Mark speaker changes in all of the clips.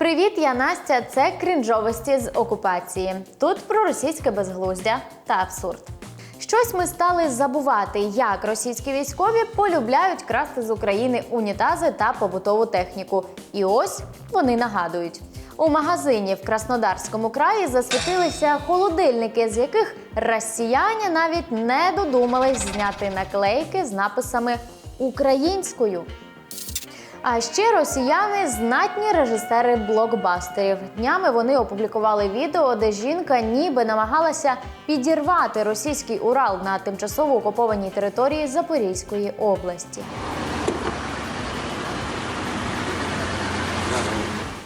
Speaker 1: Привіт, я Настя. Це крінжовості з окупації. Тут про російське безглуздя та абсурд. Щось ми стали забувати, як російські військові полюбляють красти з України унітази та побутову техніку. І ось вони нагадують. У магазині в Краснодарському краї засвітилися холодильники, з яких росіяни навіть не додумались зняти наклейки з написами українською. А ще росіяни знатні режисери блокбастерів. Днями вони опублікували відео, де жінка ніби намагалася підірвати російський Урал на тимчасово окупованій території Запорізької області.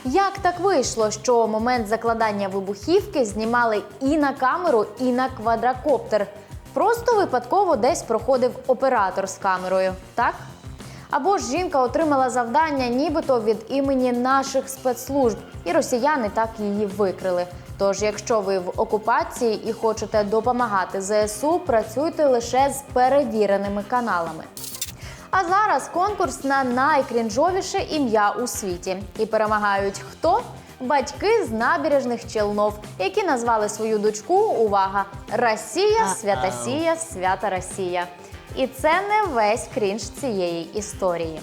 Speaker 1: Як так вийшло, що момент закладання вибухівки знімали і на камеру, і на квадрокоптер? Просто випадково десь проходив оператор з камерою, так? Або ж жінка отримала завдання, нібито від імені наших спецслужб, і росіяни так її викрили. Тож, якщо ви в окупації і хочете допомагати ЗСУ, працюйте лише з перевіреними каналами. А зараз конкурс на найкрінжовіше ім'я у світі. І перемагають хто? Батьки з набережних Челнов, які назвали свою дочку увага Росія, Святосія, Свята Росія. І це не весь крінж цієї історії.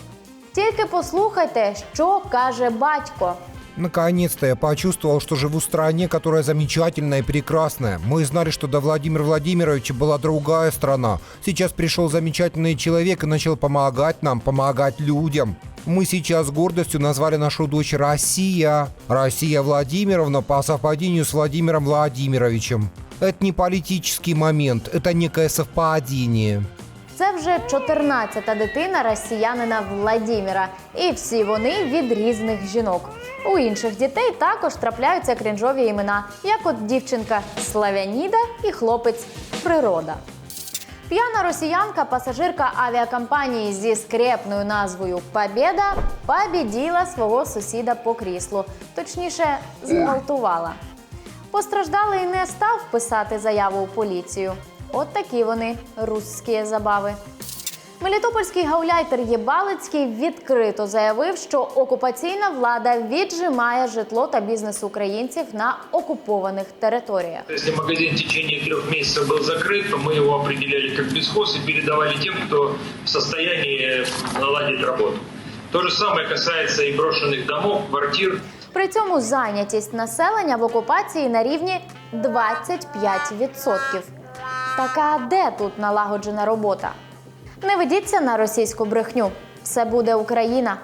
Speaker 1: Тільки послухайте, що каже батько.
Speaker 2: Наконец-то я почувствовал, что живу в стране, которая замечательная и прекрасная. Мы знали, что до Владимира Владимировича была другая страна. Сейчас пришел замечательный человек и начал помогать нам, помогать людям. Мы сейчас с гордостью назвали нашу дочь Россия. Россия Владимировна по совпадению с Владимиром Владимировичем. Это не политический момент, это некое совпадение.
Speaker 1: Це вже 14-та дитина росіянина Владіміра, і всі вони від різних жінок. У інших дітей також трапляються крінжові імена, як от дівчинка Славяніда і хлопець Природа. П'яна росіянка, пасажирка авіакомпанії зі скрепною назвою Побєда побіділа свого сусіда по кріслу, точніше, зґвалтувала. Постраждалий не став писати заяву у поліцію. От такі вони русські забави. Мелітопольський гауляйтер Єбалицький відкрито заявив, що окупаційна влада віджимає житло та бізнес українців на окупованих територіях.
Speaker 3: Если магазин в течение трех месяцев был закрыт, то мы его определяли как бесхоз и передавали тем, кто в состоянии наладить работу. То же самое касается и брошенных домов, квартир.
Speaker 1: При цьому зайнятість населення в окупації на рівні 25%. Так а де тут налагоджена робота? Не ведіться на російську брехню. Все буде Україна.